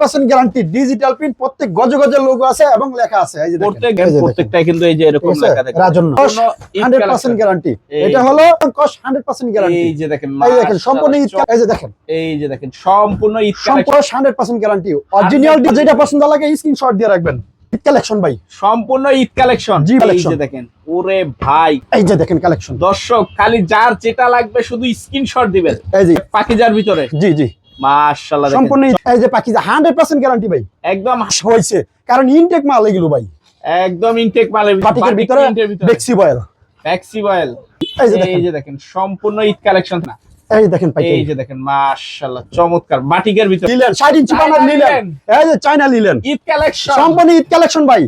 Percent guarantee digital print প্রত্যেক গজে গজে লোগো আছে এবং লেখা আছে। এই যে প্রত্যেক এই যে দেখেন। প্রত্যেকটাই কিন্তু এই যে এরকম লেখা দেখেন। রাজন্য। কোনো Eid hundred collection। Percent guarantee এটা হলো কস হান্ড্রেড পার্সেন্ট গ্যারান্টি এই যে দেখেন এই দেখেন সম্পূর্ণ এই যে দেখেন। এই যে দেখেন সম্পূর্ণ ঈদ সম্পূর্ণ হান্ড্রেড পার্সেন্ট গ্যারান্টি অরিজিনাল যেটা পছন্দ লাগে স্ক্রিনশট দিয়ে রাখবেন। ঈদ কালেকশন ভাই। সম্পূর্ণ ঈদ কালেকশন জি, দেখেন ওরে ভাই। এই যে দেখেন কালেকশন দর্শক খালি যার যেটা লাগবে শুধু স্ক্রিনশট দিবেন। এই যে। পাকিজার ভিতরে। জি জি। মাশাআল্লাহ সম্পূর্ণ এই যে পাখি হান্ড্রেড পার্সেন্ট গ্যারান্টি ভাই। একদম হয়েছে। কারণ ইনটেক মাল এগুলো ভাই। একদম ইনটেক মালের বাটিকের ভিতরে বেক্সি বয়েল ট্যাক্সি বয়েল এই যে এই দেখেন। যে দেখেন সম্পূর্ণ ঈদ কালেকশন না? এই দেখেন পাখি। এই যে দেখেন মাশাআল্লাহ চমৎকার। বাটিকের ভিতরে। লিলেন ষাট ইঞ্চি চায়না বানার লিলেন। এই যে চায়না লিলেন ঈদ কালেকশন সম্পূর্ণ ঈদ কালেকশন ভাই।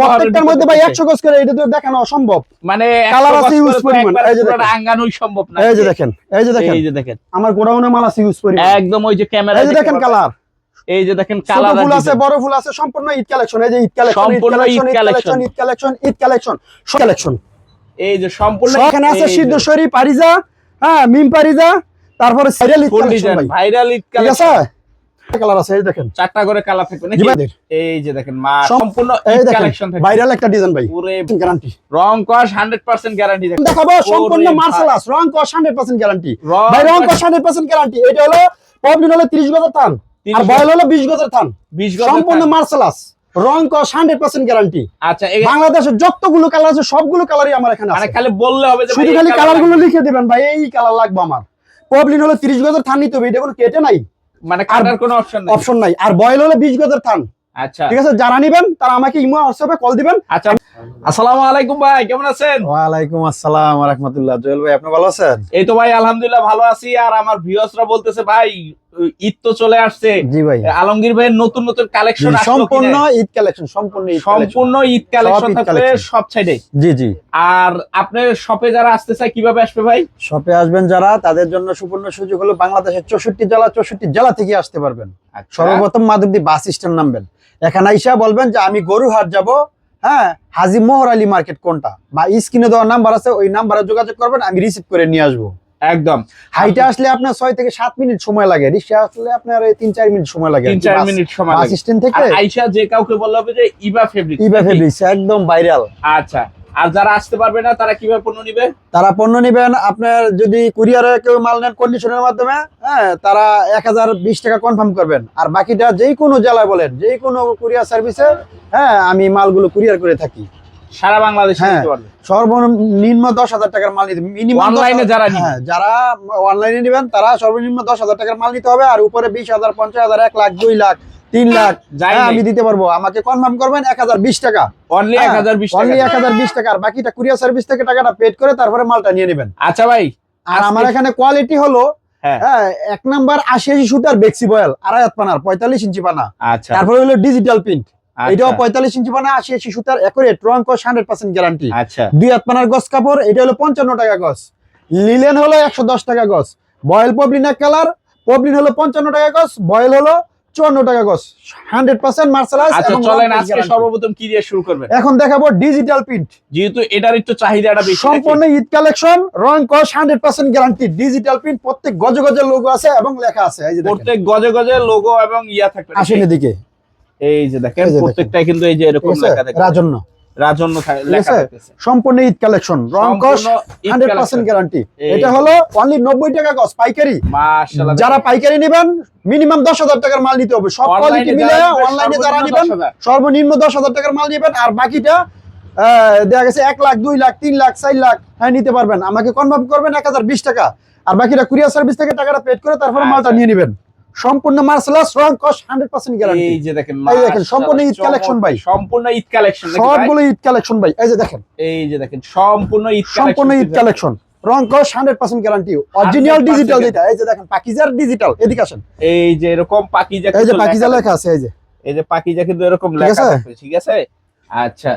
প্রত্যেকটার আরও মধ্যে ভাই different একশো গজ করে এটা তো দেখানো অসম্ভব। মানে Colour আছে গজ use করে তো পরিমাণ। এই যে দেখেন। আঙ্গানোই সম্ভব না। এই যে দেখেন এই যে দেখেন। এই যে দেখেন। আমার গোডাউনে মাল আছে ইউজ করি একদম ওই যে ক্যামেরা এই যে দেখেন কালার। এই যে দেখেন কালার ফুল আছে বড় ফুল আছে সম্পূর্ণ ঈদ কালেকশন। এই যে ঈদ কালেকশন সম্পূর্ণ collection Eid collection Eid collection Eid collection সব কালেকশন। এই যে সম্পূর্ণ এখানে আছে সিদ্ধেশ্বরী পারিজা হ্যাঁ মিম পারিজা তারপরে সাইরাল Eid collection viral Eid collection. Colour আছে এই দেখেন। চারটা করে কালার থাকবে জি নাকি এই যে দেখেন মা সম্পূর্ণ এই কালেকশন থাকবে ভাইরাল একটা ডিজাইন ভাই। পুরো গ্যারান্টি রং কস 100% গ্যারান্টি দেখাবো সম্পূর্ণ মার্শালাস রং কস 100% গ্যারান্টি ভাই রং কস কস 100% গ্যারান্টি এটা হলো প্রবলেম হলো 30 গজের থান আর বয়ল হলো 20 গজের থান। 20 গজ সম্পূর্ণ মার্শালাস রং কস 100% গ্যারান্টি আচ্ছা বাংলাদেশের যতগুলো কালার আছে সবগুলো কালারই আমার এখানে আছে। খালি বললে হবে যে শুধু খালি colour কালারগুলো লিখে দিবেন ভাই এই কালার লাগবে আমার। প্রবলেম হলো 30 গজের থান নিতে হবে এটা কোনো কেটে নাই। মানে কাটার কোনো অপশন নাই? অপশন নাই। আর বয়ল হলে 20 গজের থান আচ্ছা। ঠিক আছে? যারা নিবেন তারা আমাকে ইমো হোয়াটসঅ্যাপে কল দিবেন। আচ্ছা। আসসালামু আলাইকুম ভাই কেমন আছেন? ওয়ালাইকুম আসসালাম রাহমাতুল্লাহ। জুয়েল ভাই আপনি ভালো আছেন? এই তো ভাই আলহামদুলিল্লাহ ভালো আছি। আর আমার ভিউয়ার্সরা বলতেছে ভাই ঈদ তো চলে আসছে। জি ভাই। আলমগীর ভাইয়ের নতুন নতুন কালেকশন সম্পূর্ণ ঈদ কালেকশন সম্পূর্ণ ঈদ সম্পূর্ণ ঈদ কালেকশন থাকবে সব সাইডে জি জি। আর আপনার শপে যারা আসতে চায় কীভাবে আসবে ভাই? শপে আসবেন যারা তাদের জন্য সুবর্ণ সুযোগ হলো বাংলাদেশের চৌষট্টি জেলা চৌষট্টি জেলা থেকে আসতে পারবেন। আচ্ছা। সর্বপ্রথম মাধবদী বাস স্ট্যান্ড নামবেন। এখানে আইসা বলবেন যে আমি গরুহাট যাব হ্যাঁ হাজি মোহর আলী মার্কেট কোনটা? বা স্ক্রিনে দেওয়ার নাম্বার আছে ওই নাম্বারে যোগাযোগ করবেন আমি রিসিভ করে নিয়ে আসব। একদম। হাইটে আসলে আপনার ছয় থেকে সাত মিনিট সময় লাগে রিক্সা আসলে আপনার তিন চার মিনিট সময় লাগে তিন চার মিনিট সময় লাগে। থেকে আইসা যে কাউকে বললে হবে যে ইবা ফেব্রিক ইবা ফেব্রিক একদম ভাইরাল আচ্ছা। আর যারা আসতে পারবে না তারা কীভাবে পণ্য নিবে? তারা পণ্য নেবেন আপনার যদি কুরিয়ারে কেউ মাল নেন কন্ডিশনের মাধ্যমে হ্যাঁ তারা এক হাজার বিশ টাকা কনফার্ম করবেন। আর বাকিটা যেই কোনো জেলায় বলেন যেই কোনো কুরিয়ার সার্ভিসে হ্যাঁ আমি মালগুলো কুরিয়ার করে থাকি। সারা বাংলাদেশে হ্যাঁ। সর্বনিম্ন দশ হাজার টাকার মাল নিতে মিনিমাম এ যারা হ্যাঁ যারা অনলাইনে নেবেন তারা সর্বনিম্ন দশ হাজার টাকার মাল নিতে হবে আর উপরে বিশ হাজার পঞ্চাশ হাজার এক লাখ দুই লাখ তিন লাখ। যাই হ্যাঁ। আমি দিতে পারব। আমাকে কনফার্ম করবেন এক হাজার বিশ টাকা। অনলি এক হাজার বিশ অনলি টাকা। এক হাজার বিশ টাকা। আর বাকিটা কুরিয়ার সার্ভিস থেকে টাকাটা পেড করে তারপরে মালটা নিয়ে নেবেন। আচ্ছা ভাই আর আমার এখানে কোয়ালিটি হলো হ্যাঁ। হ্যাঁ এক নাম্বার আশি আশি শুটার বেক্সি বয়েল আড়াই হাত পানার পঁয়তাল্লিশ ইঞ্চি পানা। আচ্ছা। তারপরে হলো ডিজিটাল প্রিন্ট আচ্ছা, এটাও পঁয়তাল্লিশ ইঞ্চি পানা আশি আশি শুটার একুরেট রং কস হান্ড্রেড পার্সেন্ট গ্যারান্টি আচ্ছা। দুই হাত পানার গস কাপড় এটা হলো পঞ্চান্ন টাকা গছ। লিলেন হলো একশো দশ টাকা গস বয়েল পবলিন এক কালার পবলিন হলো পঞ্চান্ন টাকা গস বয়েল হলো চুয়ান্ন টাকা গস হান্ড্রেড পার্সেন্ট মার্শালাইজ আচ্ছা চলেন আজকে সর্বপ্রথম কি দিয়ে শুরু করবেন? এখন দেখাবো ডিজিটাল প্রিন্ট যেহেতু এটার একটু চাহিদাটা বেশি সম্পূর্ণ ঈদ কালেকশন রং কস hundred percent guarantee digital print প্রত্যেক গজে গজে লোগো আছে এবং লেখা আছে এই যে দেখেন। প্রত্যেক গজে গজে লোগো এবং ইয়া থাকবে আসেন এদিকে। এই যে দেখেন। প্রত্যেকটাই কিন্তু এই যে এরকম লেখা থাকে রাজন্য। রাজন্য সম্পূর্ণ ঈদ কালেকশন রং কস। গ্যারান্টি এটা হলো অনলি নব্বই টাকা গজ পাইকারি। যারা পাইকারি নেবেন মিনিমাম দশ হাজার টাকার মাল নিতে হবে। সব কোয়ালিটি মিলে অনলাইনে যারা সর্বনিম্ন নেবেন সর্বনিম্ন দশ হাজার টাকার মাল নেবেন। আর বাকিটা দেখা গেছে এক লাখ দুই লাখ তিন লাখ চার লাখ হ্যাঁ নিতে পারবেন। আমাকে কনফার্ম করবেন এক হাজার বিশ টাকা। আর বাকিটা কুরিয়ার সার্ভিস থেকে টাকাটা পেড করে তারপরে আচ্ছা। মালটা নিয়ে নেবেন। সম্পূর্ণ মার্সেলাস রং হান্ড্রেড পার্সেন্ট গ্যারান্টি এই যে দেখেন এই দেখেন, সম্পূর্ণ ঈদ কালেকশন ভাই। সম্পূর্ণ ঈদ কালেকশন সবগুলো ঈদ কালেকশন ভাই এই যে দেখেন এই যে দেখেন সম্পূর্ণ ঈদ সম্পূর্ণ ঈদ কালেকশন রং hundred percent guarantee original digital যেটা এই যে দেখেন পাকিজার ডিজিটাল এদিকে আসেন এই যে এরকম পাকিজা এই যে পাকিজা লেখা লেখা আছে এই যে এই যে পাকিজা কিন্তু এরকম লেখা আছে? ঠিক আছে আচ্ছা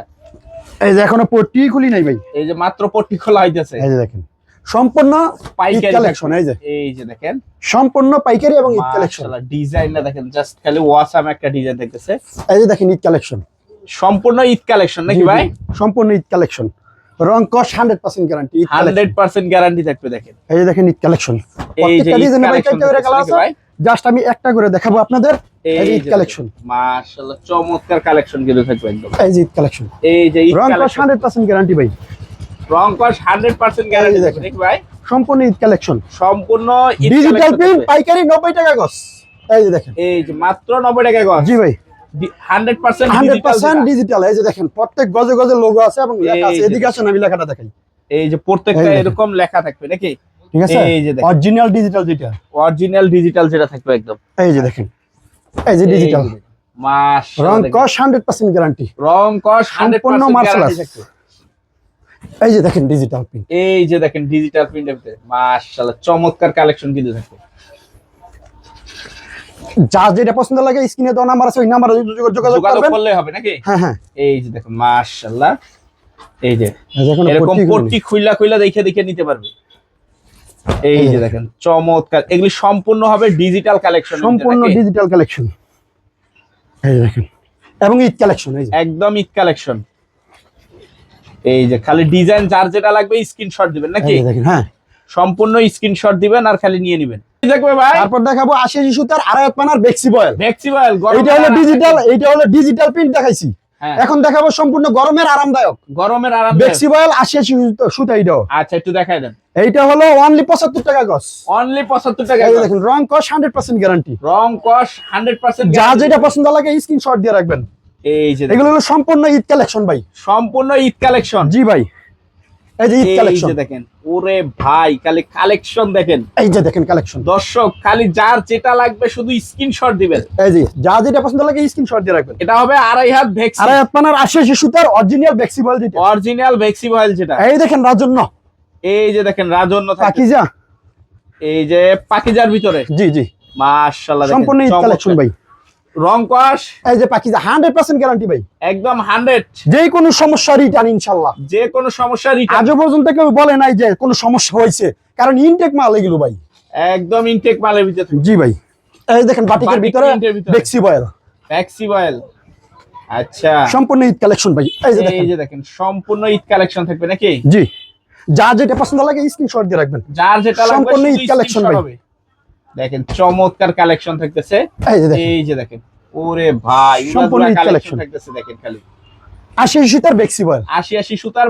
এই যে এখনও পট্টি খুলি নাই ভাই এই যে মাত্র পট্টি খোলা হইতেছে এই যে দেখেন সম্পূর্ণ পাইকারি কালেকশন এই যে। এই যে দেখেন। সম্পূর্ণ পাইকারি এবং ঈদ কালেকশন ডিজাইনটা দেখেন জাস্ট খালি ওয়াসাম একটা ডিজাইন দেখতেছে। এই যে দেখেন ঈদ কালেকশন সম্পূর্ণ ঈদ কালেকশন নাকি ভাই? সম্পূর্ণ ঈদ কালেকশন রং hundred percent guarantee Eid collection hundred percent guarantee থাকবে দেখেন। এই যে দেখেন ঈদ কালেকশন প্রত্যেকটা ডিজাইনে ভাই কয়টা করে কালার আছে? জাস্ট আমি একটা করে দেখাবো আপনাদের। এই যে ঈদ কালেকশন মাশাআল্লাহ চমৎকার কালেকশন কিন্তু থাকবে একদম। এই যে ঈদ কালেকশন এই যে ঈদ রং কস কালেকশন হান্ড্রেড পার্সেন্ট গ্যারান্টি ভাই। রং কস 100% গ্যারান্টি দেখেন। ভাই সম্পূর্ণ ঈদ কালেকশন সম্পূর্ণ ডিজিটাল প্রিন্ট পাইকারি টাকা গস এই যে দেখেন এই যে মাত্র 90 টাকা গজ জি ভাই 100% হান্ড্রেড পার্সেন্ট ডিজিটাল ডিজিটাল এই যে দেখেন প্রত্যেক গজে গজে লোগো আছে এবং লেখা আছে এদিকে আসেন আমি লেখাটা দেখাই এই যে প্রত্যেকটা এরকম লেখা থাকবে নাকি ঠিক আছে এই যে দেখেন। অরিজিনাল ডিজিটাল যেটা অরিজিনাল ডিজিটাল যেটা থাকবে একদম এই যে দেখেন এই যে ডিজিটাল রং মাশাআল্লাহ দেখেন। কস হান্ড্রেড পার্সেন্ট গ্যারান্টি রং কস সম্পূর্ণ 100%। থাকবে এই যে দেখেন ডিজিটাল প্রিন্ট এই যে দেখেন ডিজিটাল প্রিন্টের ভিতরে। মাশাআল্লাহ চমৎকার কালেকশন কিন্তু থাকবে যা যেটা পছন্দ লাগে স্ক্রিনে দেওয়া নাম্বার আছে ওই নাম্বারে যোগাযোগ যোগাযোগ করবেন করলে হবে নাকি? হ্যাঁ হ্যাঁ। এই যে দেখুন মাশাআল্লাহ। এই যে এরকম পট্টি খুইলা খুইলা দেখে দেখে নিতে পারবে। এই যে দেখেন। চমৎকার। এগুলি সম্পূর্ণ হবে ডিজিটাল কালেকশন সম্পূর্ণ ডিজিটাল কালেকশন এই দেখেন। এবং ঈদ কালেকশন এই যে। একদম ঈদ কালেকশন এই যে খালি ডিজাইন যার যেটা লাগবে স্ক্রিনশট দিবেন নাকি? দেখেন হ্যাঁ। সম্পূর্ণ স্ক্রিনশট দিবেন আর খালি নিয়ে নেবেন। দেখবে ভাই? তারপর দেখাবো সুতার পানার বেক্সি বয়েল। ফ্লেক্সিবল এইটা হলো ডিজিটাল এইটা হলো ডিজিটাল প্রিন্ট দেখাইছি। হ্যাঁ। এখন দেখাবো সম্পূর্ণ গরমের আরামদায়ক। গরমের আরাম বেক্সি বয়েল আশি আশি সুতা আচ্ছা একটু দেখাই দেন। এইটা হলো অনলি পঁচাত্তর টাকা গছ অনলি পঁচাত্তর টাকা এই দেখেন রং কস হান্ড্রেড পার্সেন্ট গ্যারান্টি রং কস হান্ড্রেড পার্সেন্ট যা যেটা পছন্দ লাগে স্ক্রিনশট দিয়ে রাখবেন। এই যে দেখেন, এগুলো হলো সম্পূর্ণ ঈদ কালেকশন ভাই। সম্পূর্ণ ঈদ কালেকশন জি ভাই। এই যে ঈদ কালেকশন দেখেন ওরে ভাই খালি কালেকশন দেখেন। এই যে দেখেন কালেকশন দর্শক খালি যার যেটা লাগবে শুধু স্ক্রিনশট দিবেন। এই যে যা যেটা পছন্দ লাগে স্ক্রিনশট দিয়ে রাখবেন। এটা হবে আড়াই হাত ভেক্সি আড়াই আপনার আশি আশি সুতার অরিজিনাল বেক্সি বয়েল যেটা। অরিজিনাল ভেক্সি বয়েল যেটা। এই দেখেন রাজন্য। এই যে দেখেন রাজন্য পাকিজা। এই যে পাকিজার ভিতরে। জি জি। মাশাআল্লাহ সম্পূর্ণ ঈদ কালেকশন ভাই। রং কস। এই যে পাকিজা হান্ড্রেড পার্সেন্ট গ্যারান্টি ভাই। একদম হান্ড্রেড যে কোনো সমস্যা রিটার্ন ইনশাল্লাহ। যে কোনো সমস্যা রিটার্ন আজও পর্যন্ত কেউ বলে নাই যে কোনো সমস্যা হয়েছে। কারণ ইনটেক মাল এগুলো ভাই। একদম ইনটেক মালের ভিতরে জি ভাই। এই দেখেন বাটিকের বাটিক ভিতরে বেক্সি বয়েল বয়েল আচ্ছা। সম্পূর্ণ ঈদ কালেকশন ভাই। এই যে এই দেখেন। যে দেখেন সম্পূর্ণ ঈদ কালেকশন থাকবে নাকি? জি। যা যেটা পছন্দ লাগে স্ক্রিনশট দিয়ে রাখবেন। যার যেটা লাগবে সম্পূর্ণ ঈদ screenshot ভাই। দেখেন চমৎকার কালেকশন থাকতেছে। এই যে দেখেন। ওরে ভাই সম্পূর্ণ কালেকশন থাকতেছে দেখেন খালি। আশি সুতার বেক্সি আশি আশি সুতার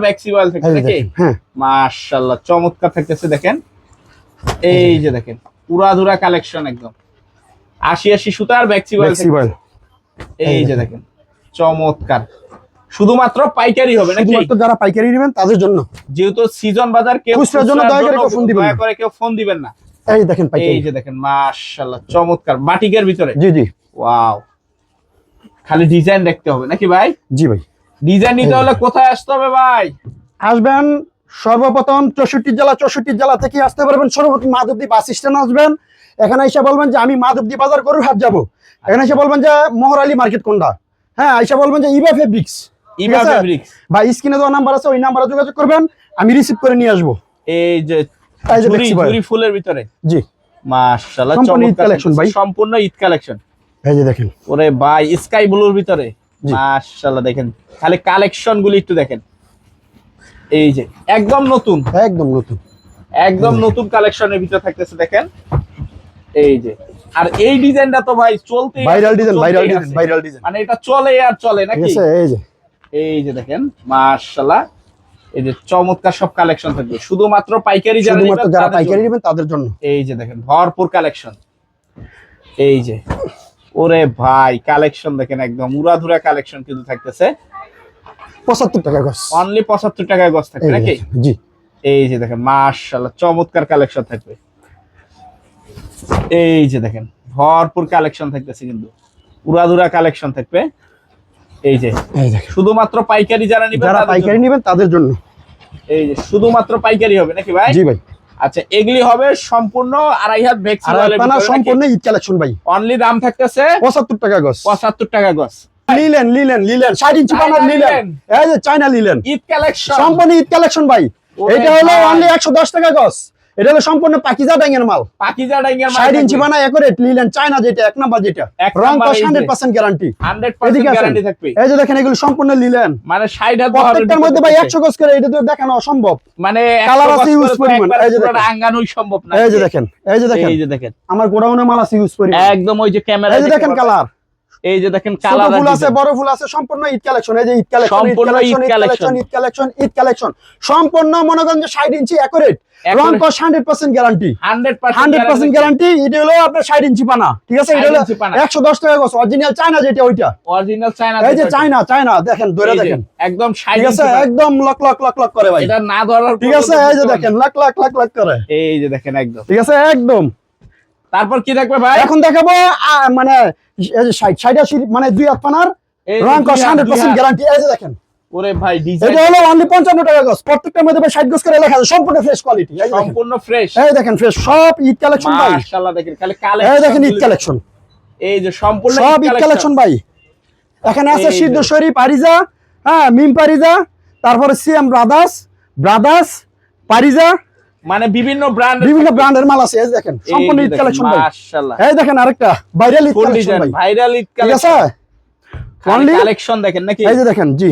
নাকি? দেখেন হ্যাঁ। মাশাআল্লাহ চমৎকার থাকতেছে দেখেন। এই যে দেখেন। পুরাধুরা কালেকশন একদম। আশি আশি সুতার ভ্যাক্সি বয়েল এই যে দেখেন চমৎকার। শুধুমাত্র পাইকারি হবে নাকি? শুধুমাত্র যারা পাইকারি নেবেন তাদের জন্য। যেহেতু সিজন বাজার কেউ খুচরার জন্য দয়া করে কেউ ফোন দিবেন না। করে এই দেখেন এই যে দেখেন মাশাআল্লাহ চমৎকার। বাটিকের ভিতরে? জি জি। ওয়াও। খালি ডিজাইন দেখতে হবে নাকি ভাই? জি ভাই। ডিজাইন নিতে হলে কোথায় আসতে হবে ভাই? আসবেন সর্বপ্রথম চৌষট্টি জেলা চৌষট্টি জেলা থেকে আসতে পারবেন। সর্বপ্রথম মাধবদী বাস স্ট্যান্ড আসবেন। এখানে এসে বলবেন যে আমি মাধবদী বাজার গরুর হাট যাব। এখানে এসে বলবেন যে মোহরালি মার্কেট কোনটা? হ্যাঁ এসে বলবেন যে ইবা ফেব্রিক্স। ইবা? ফেব্রিক্স। বা স্ক্রিনে দেওয়া নাম্বার আছে ওই নাম্বারে যোগাযোগ করবেন। আমি রিসিভ করে নিয়ে আসব। এই যে এই যে দেখছি ভাই। ঝুরি ফুলের ভিতরে। জি। মাশাআল্লাহ সম্পূর্ণ ঈদ চমৎকার ভাই। সম্পূর্ণ ঈদ কালেকশন। এই যে দেখেন। ওরে ভাই স্কাই ব্লুর ভিতরে। মাশাআল্লাহ দেখেন। খালি কালেকশন গুলি একটু দেখেন। এই যে একদম নতুন। একদম নতুন। একদম নতুন কালেকশনের ভিতরে থাকতেছে দেখেন। এই যে আর এই ডিজাইনটা তো ভাই চলতে viral design viral design viral design মানে এটা চলে আর চলে নাকি? এই যে। এই যে দেখেন মাশাআল্লাহ। এই যে চমৎকার সব কালেকশন থাকবে। শুধুমাত্র পাইকারি যারা শুধুমাত্র যারা পাইকারি নেবেন তাদের জন্য। এই যে দেখেন ভরপুর কালেকশন এই যে ওরে ভাই কালেকশন দেখেন একদম উড়াধুরা কালেকশন কিন্তু থাকতেছে। পঁচাত্তর টাকা গছ। অনলি পঁচাত্তর টাকায় গছ থাকবে নাকি? জি। এই যে দেখেন মাশাআল্লাহ চমৎকার কালেকশন থাকবে। এই যে দেখেন ভরপুর কালেকশন থাকতেছে কিন্তু। উড়াধুরা কালেকশন থাকবে। এই যে। এই দেখেন। শুধুমাত্র পাইকারি যারা নিবেন যারা পাইকারি নেবেন তাদের জন্য। এই যে শুধুমাত্র পাইকারি হবে নাকি ভাই? জি ভাই। আচ্ছা এগুলি হবে সম্পূর্ণ আড়াই হাত আপনারা সম্পূর্ণ ঈদ কালেকশন ভাই। অনলি দাম থাকতেছে পঁচাত্তর টাকা গছ পঁচাত্তর টাকা গছ লিলেন লিলেন লিলেন। ষাট ইঞ্চি চায়না লিলেন। এই যে চায়না লিলেন। ঈদ কালেকশন। সম্পূর্ণ ঈদ কালেকশন ভাই। এটা হলো অনলি একশো দশ টাকা গছ এটা হলো সম্পূর্ণ পাকিজা ডাঙ্গের মাল। পাকিজা ডাইঙ্গের ষাট ইঞ্চি বানা একরেট লিলেন চায়না যেটা এক নাম্বার যেটা। রং নাম্বার কস এই যে। হান্ড্রেড পার্সেন্ট গ্যারান্টি হান্ড্রেড এদিকে পার্সেন্ট আসেন। গ্যারান্টি থাকবে। এই যে দেখেন এগুলো সম্পূর্ণ লিলেন মানে ষাট হাজার প্রত্যেকটার মধ্যে ভাই একশো গজ করে এটা তো দেখানো অসম্ভব। মানে একশো আছে তো পরিমাণ। এই যে দেখেন। আঙ্গানোই সম্ভব না। এই যে দেখেন এই যে দেখেন। এই যে দেখেন। আমার গোডাউনে মাল আছে ইউজ করি একদম ওই যে ক্যামেরা এই যে দেখেন কালার এই যে দেখেন কালার ফুল আছে বড় ফুল আছে সম্পূর্ণ ঈদ কালেকশন। এই যে ঈদ কালেকশন সম্পূর্ণ Eid collection Eid collection Eid collection. সম্পূর্ণ মনে যে ষাট ইঞ্চি অ্যাকুরেট রং। কস hundred percent guarantee hundred hundred percent guarantee এটা হলো আপনার ষাট ইঞ্চি পানা ঠিক আছে? এটা হলো ইঞ্চি পানা। একশো দশ টাকা গছ অরিজিনাল চায়না যেটা ওইটা। অরিজিনাল চায়না এই যে চায়না চায়না দেখেন ধরে দেখেন। একদম ষাট ঠিক আছে? একদম লক লক লক লক করে ভাই। এটা না ধরার ঠিক আছে? এই যে দেখেন লাখ লাখ লাখ লাখ করে। এই যে দেখেন একদম। ঠিক আছে? একদম। তারপর কি দেখবে ভাই? এখন দেখাবো মানে ষাট ষাট আশি মানে দুই হাত পানার রং কস হান্ড্রেড পার্সেন্ট গ্যারান্টি এই যে দেখেন। ওরে ভাই ডিজাইন এটা হলো অনলি পঞ্চান্ন টাকা গছ প্রত্যেকটার মধ্যে ভাই ষাট গজ করে লেখা আছে। সম্পূর্ণ ফ্রেশ কোয়ালিটি সম্পূর্ণ ফ্রেশ এই দেখেন ফ্রেশ সব ঈদ কালেকশন ভাই। মাশাআল্লাহ দেখেন খালি এই দেখেন ঈদ কালেকশন কালেকশন এই যে সম্পূর্ণ সব ঈদ কালেকশন ভাই। এখানে আছে সিদ্ধেশ্বরী পারিজা হ্যাঁ মিম পারিজা তারপরে সিএম ব্রাদার্স ব্রাদার্স পারিজা মানে বিভিন্ন ব্র্যান্ড বিভিন্ন ব্র্যান্ডের মাল আছে এই দেখেন সম্পূর্ণ ঈদ কালেকশন ভাই। মাশাআল্লাহ। এই দেখেন আরেকটা ভাইরাল ঈদ কালেকশন ভাই। ভাইরাল ঈদ কালেকশন কালেকশন দেখেন নাকি? এই যে দেখেন জি।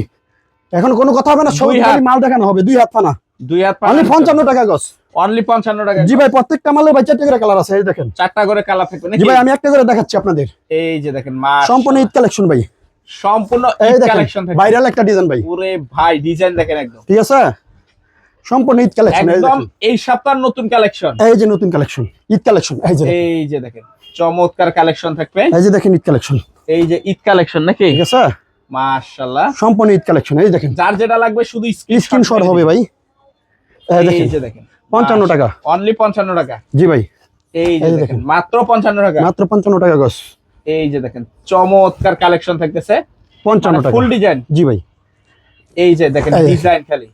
এখন কোনো কথা হবে না সব মাল দেখানো হবে দুই হাত পানা। দুই হাত অনলি পঞ্চান্ন টাকা গছ অনলি 55 টাকা জি ভাই প্রত্যেকটা মালে ভাই চারটে করে কালার আছে এই দেখেন। চারটা করে কালার থাকবে জি ভাই আমি একটা করে দেখাচ্ছি আপনাদের। এই যে দেখেন সম্পূর্ণ ঈদ কালেকশন ভাই। সম্পূর্ণ ঈদ কালেকশন ভাইরাল একটা ডিজাইন ভাই। পুরে ভাই ডিজাইন দেখেন একদম। ঠিক আছে? সম্পূর্ণ ঈদ কালেকশন একদম এই সপ্তাহের নতুন কালেকশন এই যে নতুন কালেকশন ঈদ কালেকশন এই যে দেখেন। এই যে দেখেন চমৎকার কালেকশন থাকবে এই যে দেখেন ঈদ কালেকশন এই যে ঈদ কালেকশন নাকি ঠিক আছে মাশাআল্লাহ সম্পূর্ণ ঈদ কালেকশন এই দেখেন যার যেটা লাগবে শুধু স্ক্রিন শট হবে ভাই এই এই দেখেন যে দেখেন 55 টাকা। অনলি 55 টাকা জি ভাই এই যে দেখেন দেখেন। মাত্র 55 টাকা মাত্র পঞ্চান্ন টাকা গছ এই যে দেখেন চমৎকার কালেকশন থাকতেছে পঞ্চান্ন টাকা ফুল ডিজাইন জি ভাই এই যে দেখেন ডিজাইন খালি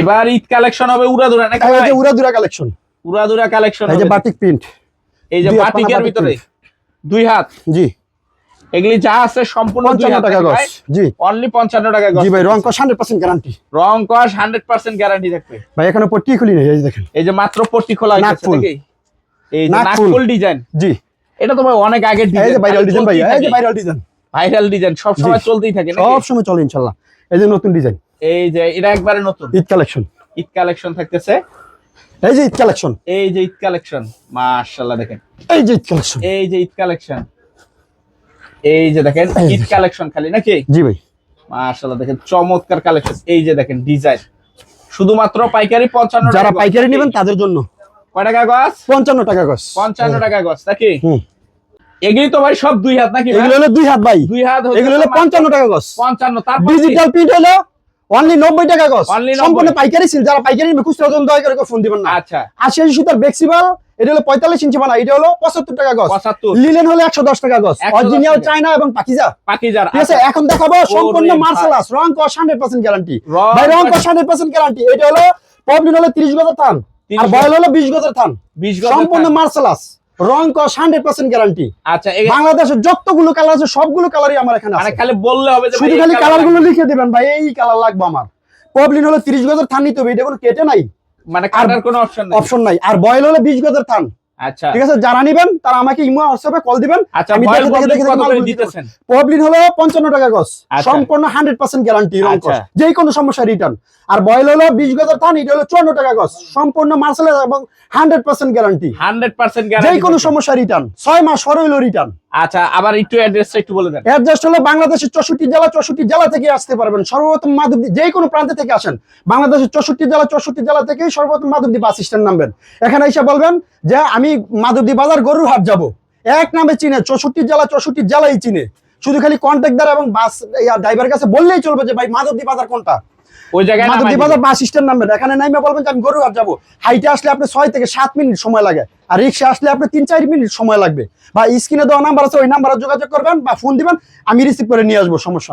এবার ঈদ কালেকশন হবে উড়াদুরা নাকি এই যে উড়াদুরা কালেকশন উড়াদুরা কালেকশন এই যে বাটিক প্রিন্ট এই যে বাটিকের ভিতরে? দুই হাত? জি। এগুলি যা আছে সম্পূর্ণ দুই পঞ্চান্ন হাত টাকা গছ জি। অনলি 55 টাকা গজ। জি ভাই রং কস হান্ড্রেড পার্সেন্ট গ্যারান্টি রং কস 100% গ্যারান্টি থাকবে ভাই এখনও পট্টি খুলি নেই এই যে দেখেন। এই যে মাত্র পট্টি খোলা হয়েছে। নাকি? এই যে নাকফুল। ডিজাইন জি। এটা তো ভাই অনেক আগের ডিজাইন এই যে ভাইরাল ডিজাইন ভাই এই যে ভাইরাল ডিজাইন ভাইরাল ডিজাইন সব সময় চলতেই থাকে সব সময় চলে ইনশাল্লাহ। এই যে নতুন ডিজাইন এই যে এটা একবারে নতুন। ঈদ কালেকশন। ঈদ কালেকশন থাকতেছে। এই যে ঈদ কালেকশন। এই যে ঈদ কালেকশন। মাশাআল্লাহ দেখেন। এই যে ঈদ কালেকশন। এই যে ঈদ কালেকশন। এই যে দেখেন ঈদ কালেকশন খালি নাকি? জি ভাই। মাশাআল্লাহ দেখেন চমৎকার কালেকশন। এই যে দেখেন ডিজাইন। শুধুমাত্র পাইকারি 55 যারা পাইকারি নেবেন তাদের জন্য। কয় টাকা গজ? পঞ্চান্ন টাকা গছ 55 টাকা গজ নাকি? হুম। এগুলি তো ভাই সব দুই হাত নাকি এগুলো হলো দুই হাত ভাই। দুই হাত এগুলো হলো তো পঞ্চান্ন টাকা গছ পঞ্চান্ন তারপর কি? ডিজিটাল প্রিন্ট হলো অনলি নব্বই টাকা গছ। Only 90 সম্পূর্ণ পাইকারি সিল যারা পাইকারি খুচরা ওজন দয়া করে ফোন দিবেন না। আচ্ছা। আশি আশি সুতার বেক্সিবাল এটা হলো পঁয়তাল্লিশ ইঞ্চি বানা এটা হলো পঁচাত্তর টাকা গছ। 75 লিলেন হলো একশো দশ টাকা গছ। অরিজিনাল। চায়না এবং পাকিজা পাকিজার ঠিক আছে এখন দেখাবো সম্পূর্ণ। মার্শালাস রং কস হান্ড্রেড পার্সেন্ট গ্যারান্টি ভাই রং হান্ড্রেড পার্সেন্ট গ্যারান্টি এটা হলো প্রবলেম হলো তিরিশ গজের থান। আর বয়ল হলো বিশ গজের থান। 20 গজের সম্পূর্ণ। মার্শালাস রং কস হান্ড্রেড পার্সেন্ট গ্যারান্টি আচ্ছা বাংলাদেশের যতগুলো কালার আছে সবগুলো কালারই আমার এখানে মানে আছে। খালি বললে হবে শুধু খালি কালারগুলো লিখে দিবেন ভাই এই কালার লাগবে আমার। প্রবলেম হলো তিরিশ গজের থান নিতে হবে এটা কোনো কেটে নাই। মানে কাটার কোনো অপশন নেই। অপশন নাই। আর বয়েল হলে বিশ গজের থান। আচ্ছা। ঠিক আছে যারা নিবেন তারা আমাকে ইমো হোয়াটসঅ্যাপে কল দিবেন। আচ্ছা আমি দেখে দেখে দেখে মাল দিতেছেন প্রবলেম হলো পঞ্চান্ন টাকা গজ আচ্ছা। সম্পূর্ণ হান্ড্রেড পার্সেন্ট গ্যারান্টি রং আচ্ছা। যে কোনো সমস্যা রিটার্ন আর বয়েল হলো বিশ গজের থান এটা হলো চুয়ান্ন টাকা গস সম্পূর্ণ মার্সেল এবং হান্ড্রেড পার্সেন্ট গ্যারান্টি 100% যে গ্যারান্টি কোনো সমস্যা রিটার্ন ছয় মাস পরে হলো রিটার্ন আচ্ছা আবার একটু অ্যাড্রেসটা একটু বলে দেন। অ্যাডজাস্ট হলো বাংলাদেশের চৌষট্টি জেলা চৌষট্টি জেলা থেকে আসতে পারবেন। সর্বপ্রথম মাধবদী যে কোনো প্রান্তে থেকে আসেন। বাংলাদেশের চৌষট্টি জেলা চৌষট্টি জেলা থেকেই সর্বপ্রথম মাধবদী বাস স্ট্যান্ড নামবেন। এখানে এসে বলবেন যে আমি মাধবদী বাজার গরুর হাট যাব। এক নামে চিনে চৌষট্টি জেলা চৌষট্টি জেলাই চিনে। শুধু খালি কন্ট্রাক্টর এবং বাস ড্রাইভার কাছে বললেই চলবে যে ভাই মাধবদী বাজার কোনটা? ওই জায়গায় মাধবদী বাজার বাস স্ট্যান্ড নামবেন। এখানে নামে বলবেন যে আমি গরুর হাট যাব। হাইটে আসলে আপনি ছয় থেকে সাত মিনিট সময় লাগে। আর রিক্সা আসলে আপনি তিন চার মিনিট সময় লাগবে। বা স্ক্রিনে দেওয়া নাম্বার আছে, ওই নাম্বারে যোগাযোগ করবেন বা ফোন দিবেন, আমি রিসিভ করে নিয়ে আসব, সমস্যা